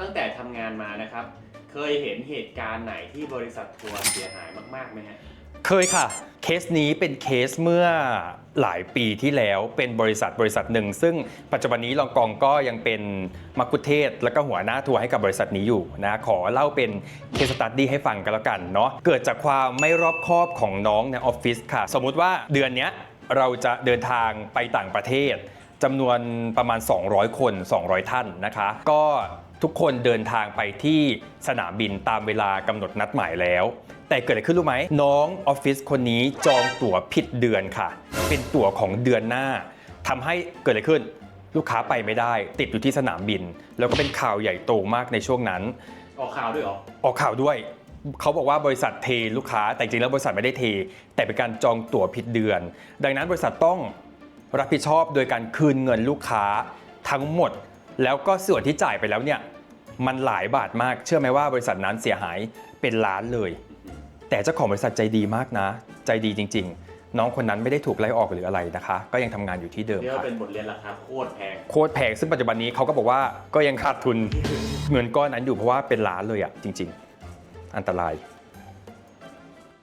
ตั้งแต่ทำงานมานะครับ เคยเห็นเหตุการณ์ไหนที่บริษัททัวร์เสียหายมากๆไหมฮะ เคยค่ะ เคสนี้เป็นเคสเมื่อหลายปีที่แล้วเป็นบริษัทบริษัทหนึ่ง ซึ่งปัจจุบันนี้ลองกองก็ยังเป็นมักคุเทศก์และก็หัวหน้าทัวร์ให้กับบริษัทนี้อยู่นะขอเล่าเป็นเคสตัดดี้ให้ฟังกันแล้วกันเนาะเกิดจากความไม่รอบคอบของน้องในออฟฟิศค่ะ สมมุติว่าเดือนเนี้ยเราจะเดินทางไปต่างประเทศจำนวนประมาณ 200 คน 200 ท่านนะคะ ก็ ทุกคนเดินทางไปที่สนามบินตามเวลากำหนดนัดหมายแล้ว แต่เกิดอะไรขึ้นรู้ไหม น้องออฟฟิศคนนี้จองตั๋วผิดเดือนค่ะ เป็นตั๋วของเดือนหน้าทำให้เกิดอะไรขึ้น ลูกค้าไปไม่ได้ ติดอยู่ที่สนามบิน แล้วก็เป็นข่าวใหญ่โตมากในช่วงนั้น ออกข่าวด้วยเหรอ ออกข่าวด้วยเขาบอกว่าบริษัทเทลูกค้าแต่จริงๆแล้วบริษัทไม่ได้เท แต่เป็นการจองตั๋วผิดเดือน ดังนั้นบริษัทต้องรับผิดชอบโดยการคืนเงินลูกค้าทั้งหมด แล้วก็ส่วนที่จ่ายไปแล้วเนี่ย มันหลายบาทมาก เชื่อไหมว่าบริษัทนั้นเสียหายเป็นล้านเลย แต่เจ้าของบริษัทใจดีมากนะ ใจดีจริง ๆ น้องคนนั้นไม่ได้ถูกไล่ออกหรืออะไรนะคะ ก็ยังทำงานอยู่ที่เดิมเรียกค่ะว่าเป็นบทเรียนราคาโคตรแพง โคตรแพงซึ่งปัจจุบันนี้เขาก็บอกว่าก็ยังขาดทุน เงินก้อนนั้นอยู่เพราะว่าเป็นล้านเลยอะจริง ๆ อันตราย